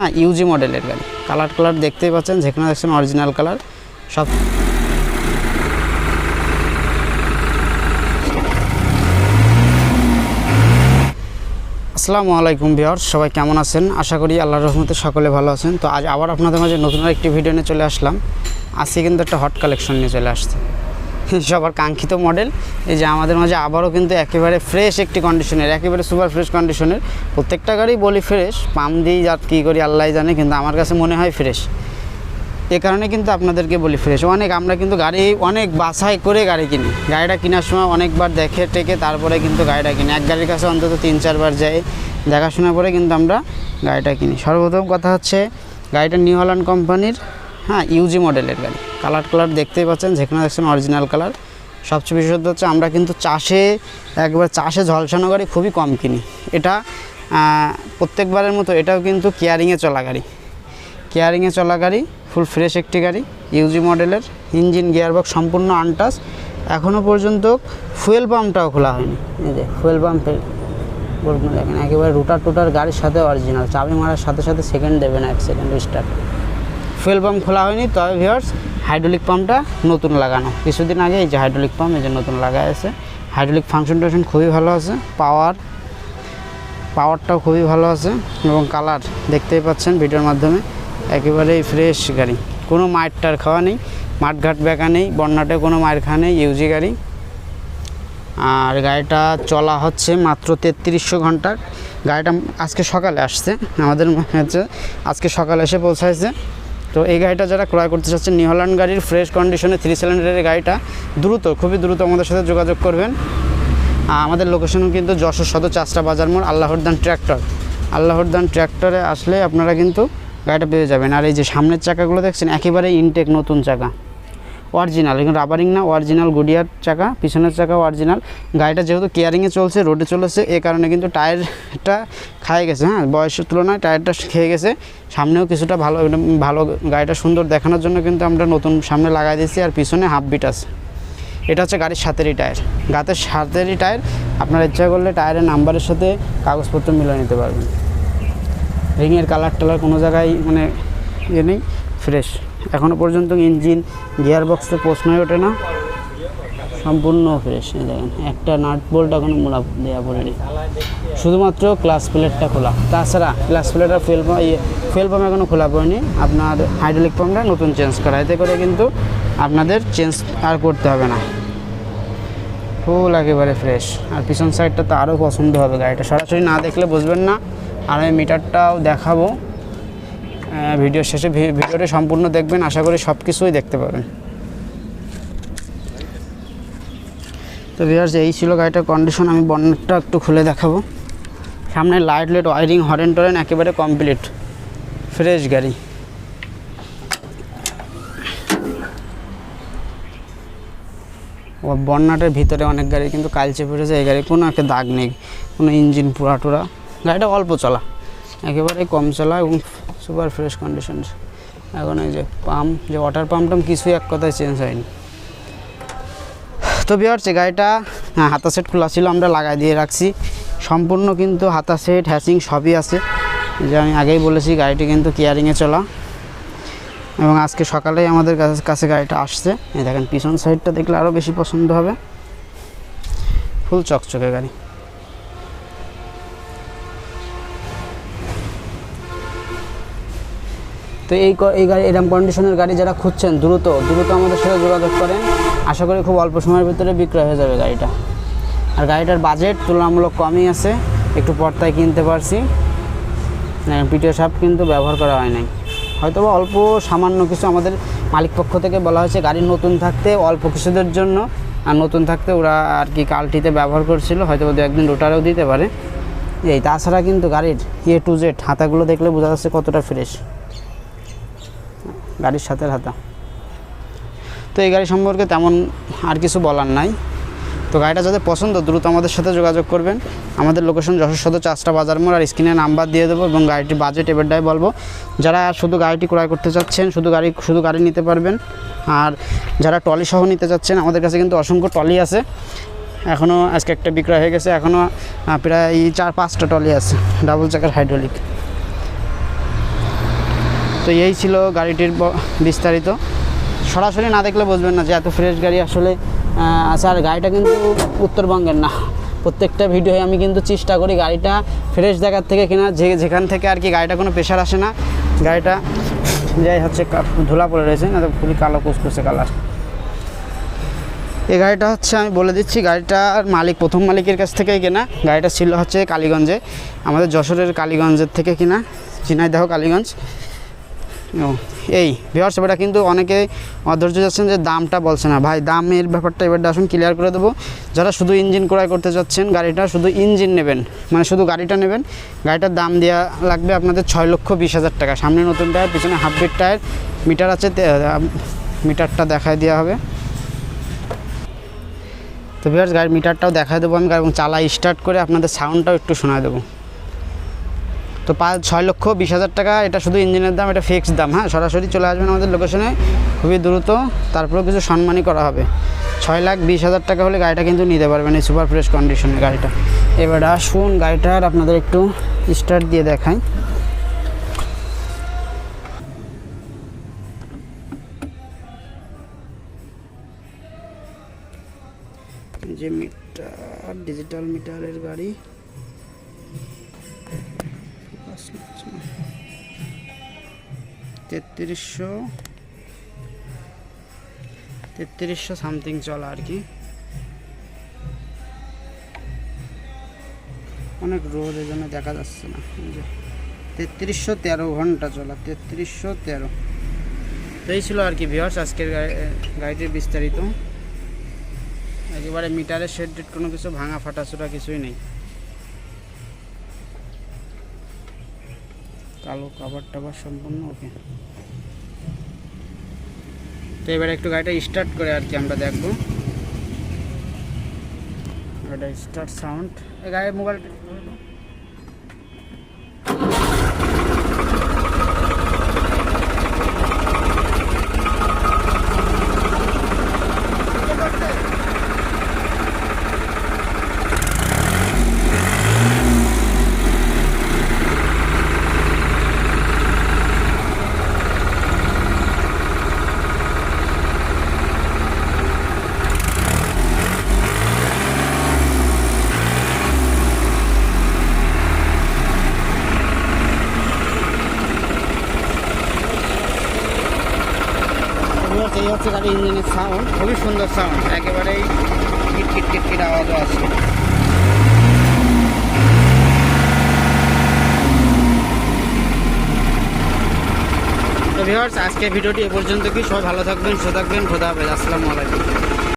হ্যাঁ ইউজি মডেলের গাড়ি। কালার কালার দেখতেই পাচ্ছেন, যেখানে দেখছেন অরিজিনাল কালার সব আসসালামু আলাইকুম ভিওর সবাই কেমন আছেন? আশা করি আল্লাহর রহমতে সকলে ভালো আছেন। তো আজ আবার আপনাদের মাঝে নতুন একটি ভিডিও নিয়ে চলে আসলাম। আজকে কিন্তু একটা হট কালেকশন নিয়ে চলে আসছে। সবার কাঙ্ক্ষিত মডেল এই যে আমাদের মাঝে আবারও কিন্তু একেবারে ফ্রেশ একটি কন্ডিশনের একেবারে সুপার ফ্রেশ কন্ডিশনের প্রত্যেকটা গাড়ি বলি ফ্রেশ পাম দিয়েই যা কী করি, আল্লাহ জানে, কিন্তু আমার কাছে মনে হয় ফ্রেশ এ কারণে কিন্তু আপনাদেরকে বলি ফ্রেশ অনেক, আমরা কিন্তু গাড়ি অনেক বাছাই করে গাড়ি কিনি। গাড়িটা কেনার সময় অনেকবার দেখে, টেকে, তারপরে কিন্তু গাড়িটা কিনি। এক গাড়ির কাছে অন্তত তিন, চারবার যাই। দেখাশোনা করে কিন্তু আমরা গাড়িটা কিনি। সর্বপ্রথম কথা হচ্ছে, গাড়িটা নিউ হল্যান্ড কোম্পানির হ্যাঁ ইউজি মডেলের গাড়ি। কালার কালার দেখতেই পাচ্ছেন, যেখানে দেখছেন অরিজিনাল কালার। সবচেয়ে বিশেষত হচ্ছে আমরা কিন্তু চাষে, একবার চাষে ঝলসানো গাড়ি খুবই কম কিনি। এটা প্রত্যেকবারের মতো এটাও কিন্তু কেয়ারিংয়ে চলা গাড়ি। কেয়ারিংয়ে চলা গাড়ি ফুল ফ্রেশ একটি গাড়ি ইউজি মডেলের ইঞ্জিন গিয়ারবক্স সম্পূর্ণ আনটাস এখনও পর্যন্ত ফুয়েল পাম্পটাও খোলা হয়নি। এই যে ফুয়েল পাম্পের বলবেন একেবারে রুটার টুটার গাড়ির সাথে অরিজিনাল চাবি মারার সাথে সাথে সেকেন্ড দেবে না, এক সেকেন্ড স্টার্ট ফুয়েল পাম্প খোলা হয়নি, তবে ভিওর্স হাইড্রোলিক পাম্পটা নতুন লাগানো। কিছুদিন আগে এই যে হাইড্রোলিক পাম্প এই যে নতুন লাগাই আছে। হাইড্রোলিক ফাংশন টাংশন খুবই ভালো আছে। পাওয়ার পাওয়ারটাও খুবই ভালো আছে এবং কালার দেখতেই পাচ্ছেন ভিডিওর মাধ্যমে। একেবারেই ফ্রেশ গাড়ি। কোনো মায়ের টার খাওয়া নেই মাঠঘাট বেঁকা নেই, বন্যাটে কোনো মায়ের খাওয়া নেই ইউজি গাড়ি। আর গাড়িটা চলা হচ্ছে মাত্র তেত্রিশশো ঘণ্টা। গাড়িটা আজকে সকালে আসছে। আমাদের হচ্ছে আজকে সকালে এসে পৌঁছাইছে। তো এই গাড়িটা যারা ক্রয় করতে চাচ্ছেন নিহলান গাড়ির ফ্রেশ কন্ডিশনে থ্রি সিলিন্ডারের গাড়িটা, দ্রুত, খুবই দ্রুত আমাদের সাথে যোগাযোগ করবেন। আমাদের লোকেশন কিন্তু যশোর সদর চাষটা বাজার মোড়, আল্লাহরদান ট্র্যাক্টর আল্লাহরদান ট্র্যাক্টরে আসলে আপনারা কিন্তু গাড়িটা পেয়ে যাবেন। আর এই যে সামনের চাকাগুলো দেখছেন, একেবারে ইনটেক নতুন চাকা। অরিজিনাল এখন রাবারিং না, অরিজিনাল গুডিয়ার চাকা, পিছনের চাকা অরিজিনাল। গাড়িটা যেহেতু কেয়ারিংয়ে চলছে, রোডে চলেছে, এ কারণে কিন্তু টায়ারটা খায় গেছে হ্যাঁ? বয়সের তুলনায় টায়ারটা খেয়ে গেছে। সামনেও কিছুটা ভালো ভালো গাড়িটা সুন্দর দেখানোর জন্য কিন্তু আমরা নতুন সামনে লাগাই দিয়েছি, আর পিছনে হাফ বিট আছে। এটা হচ্ছে গাড়ির সাতেরই টায়ার। গাতের সাতেরই টায়ার, আপনার ইচ্ছা করলে টায়ারের নাম্বারের সাথে কাগজপত্র মিলে নিতে পারবেন। রিংয়ের কালার টালার কোনো জায়গায় মানে ইয়ে নেই, ফ্রেশ। এখনও পর্যন্ত ইঞ্জিন গিয়ার বক্সে প্রশ্নই ওঠে না। সম্পূর্ণ ফ্রেশ দেখেন। একটা নাট বোল্ট এখনও মোলা দেওয়া পড়েনি। শুধুমাত্র ক্লাস প্লেটটা খোলা। তাছাড়া ক্লাস প্লেট আর ফুয়েল পাম্প ফুয়েল পাম্প এখনও খোলা পড়েনি। আপনার হাইড্রোলিক পাম্পটা নতুন চেঞ্জ করা। এতে করে কিন্তু আপনাদের চেঞ্জ আর করতে হবে না। ফুল একেবারে ফ্রেশ আর পিছন সাইডটা তো আরও পছন্দ হবে গাড়িটা। সরাসরি না দেখলে বুঝবেন না। আর আমি মিটারটাও দেখাবো। ভিডিও শেষে ভিডিওটা সম্পূর্ণ দেখবেন, আশা করি সব কিছুই দেখতে পাবেন তো ভিউয়ার্স এই ছিল গাড়িটার কন্ডিশন আমি বনেটটা একটু খুলে দেখাবো। সামনে লাইট লাইট ওয়ারিং হরেন টরেন একেবারে কমপ্লিট ফ্রেশ গাড়ি। ও বন্যাটের ভিতরে অনেক গাড়ি, কিন্তু কালচে পড়েছে, এই গাড়ি কোনো একটা দাগ নেই, কোনো ইঞ্জিন পুরা টুরা গাড়িটা অল্প চলা। একেবারে কম চলা এবং সুপার ফ্রেশ কন্ডিশন এখন এই যে পাম্প যে ওয়াটার পাম্প টাম কিছুই এক কথায় চেঞ্জ হয়নি। তো বিহার যে গাড়িটা হ্যাঁ, হাতা সেট খোলা ছিল আমরা লাগাই দিয়ে রাখছি। সম্পূর্ণ কিন্তু হাতা সেট হ্যাসিং সবই আছে। যে আমি আগেই বলেছি গাড়িটি কিন্তু কেয়ারিংয়ে চলা। এবং আজকে সকালেই আমাদের কাছে- কাছে গাড়িটা আসছে। দেখেন পিছন সাইডটা দেখলে আরও বেশি পছন্দ হবে। ফুল চকচকে গাড়ি। তো এই এই গাড়ি এরকম কন্ডিশনের গাড়ি যারা খুঁজছেন, দ্রুত দ্রুত আমাদের সাথে যোগাযোগ করেন। আশা করি খুব অল্প সময়ের ভিতরে বিক্রয় হয়ে যাবে গাড়িটা। আর গাড়িটার বাজেট তুলনামূলক কমই আছে, একটু পর্তায় কিনতে পারছি। পিটিও সাপ কিন্তু ব্যবহার করা হয় নাই। হয়তো অল্প সামান্য কিছু আমাদের মালিক পক্ষ থেকে বলা হয়েছে, গাড়ি নতুন থাকতে, অল্প কিছুদের জন্য। আর নতুন থাকতে ওরা আর কি কালটিতে ব্যবহার করছিল হয়তো দু একদিন রোটারেও দিতে পারে। এই, তাছাড়া কিন্তু গাড়ির এ টু জেড হাতাগুলো দেখলে বোঝা যাচ্ছে কতটা ফ্রেশ গাড়ির সাথে হাতা তো এই গাড়ি সম্পর্কে তেমন আর কিছু বলার নাই। তো গাড়িটা যাদের পছন্দ, দ্রুত আমাদের সাথে যোগাযোগ করবেন। আমাদের লোকেশন যশোর সদর চাষটা বাজার মোড় আর স্ক্রিনে নাম্বার দিয়ে দেবো এবং গাড়িটির বাজেট এবারটাই বলব। যারা শুধু গাড়িটি ক্রয় করতে চাচ্ছেন, শুধু গাড়ি শুধু গাড়ি নিতে পারবেন। আর যারা টলি সহ নিতে চাচ্ছেন, আমাদের কাছে কিন্তু অসংখ্য টলি আছে। এখনও আজকে একটা বিক্রয় হয়ে গেছে। এখনও প্রায় চার পাঁচটা টলি আছে। ডাবল চাকার হাইড্রোলিক তো এই ছিল গাড়িটির বিস্তারিত। সরাসরি না দেখলে বুঝবেন না যে এত ফ্রেশ গাড়ি আসলে আহ, আছে আর গাড়িটা কিন্তু উত্তরবঙ্গের না। প্রত্যেকটা ভিডিওয়ে আমি কিন্তু চেষ্টা করি গাড়িটা ফ্রেশ জায়গার থেকে কেনা যে যেখান থেকে আর কি গাড়িটা কোনো প্রেশার আসে না। গাড়িটা যাই হচ্ছে ধুলা পড়ে রয়েছে না তো খুবই কালো কুসকুসে কালার এই গাড়িটা হচ্ছে আমি বলে দিচ্ছি গাড়িটার মালিক প্রথম মালিকের কাছ থেকেই কেনা। গাড়িটা ছিল হচ্ছে কালীগঞ্জে আমাদের যশোরের কালীগঞ্জের থেকে কিনা। ঝিনাইদহ কালীগঞ্জ। ও, এই বিহার সেবাটা কিন্তু অনেকে অধৈর্য যাচ্ছেন যে দামটা বলছে না। ভাই, দামের ব্যাপারটা এবার আসুন ক্লিয়ার করে দেবো। যারা শুধু ইঞ্জিন ক্রয় করতে যাচ্ছেন, গাড়িটা শুধু ইঞ্জিন নেবেন মানে শুধু গাড়িটা নেবেন, গাড়িটার দাম দেওয়া লাগবে আপনাদের ছয় লক্ষ বিশ হাজার টাকা। সামনে নতুন টায়ার পিছনে হাফ বিট টায়ার মিটার আছে মিটারটা দেখায় দেওয়া হবে। তো বিহার গাড়ির মিটারটাও দেখায় দেবো আমি, এবং চালা স্টার্ট করে আপনাদের সাউন্ডটাও একটু শোনায় দেবো। তো পাঁচ ছয় লক্ষ বিশ হাজার টাকা, এটা শুধু ইঞ্জিনের দাম, এটা ফিক্সড দাম। হ্যাঁ সরাসরি চলে আসবেন আমাদের লোকেশনে খুবই দ্রুত, তারপরেও কিছু সম্মানই করা হবে। ছয় লাখ বিশ হাজার টাকা হলে গাড়িটা কিন্তু নিতে পারবেন এই সুপার ফ্রেশ কন্ডিশনের গাড়িটা। এবার আসুন, গাড়িটার আপনাদের একটু স্টার্ট দিয়ে দেখাই। যে মিটার ডিজিটাল মিটারের গাড়ি। তেত্রিশশো তেত্রিশশো সামথিং চলা আর কি। অনেক রোদ, এই জন্য দেখা যাচ্ছে না। তেত্রিশশো তেরো ঘণ্টা চলা তেত্রিশশো তেরো। তো এই ছিল আর কি ভিওর্স আজকের গাড়ি- গাড়িটির বিস্তারিত। একেবারে মিটারের শেড টেড কোনো কিছু ভাঙা ফাটাচোটা কিছুই নেই। কালো কাভার টাভার সম্পূর্ণ ওকে। তো এবার একটু গাড়িটা স্টার্ট করে আর কি আমরা দেখব। এটা স্টার্ট সাউন্ড এই গাড়ির মোবাইল এই হচ্ছে গাড়ির ইঞ্জিনের সাউন্ড খুবই সুন্দর সাউন্ড একেবারেই কিট কিট আওয়াজও আছে ভিউয়ার্স আজকে ভিডিওটি এ পর্যন্ত কি? সবাই ভালো থাকবেন, সুস্থ থাকবেন। খোদা হাফেজ। আসসালামু আলাইকুম।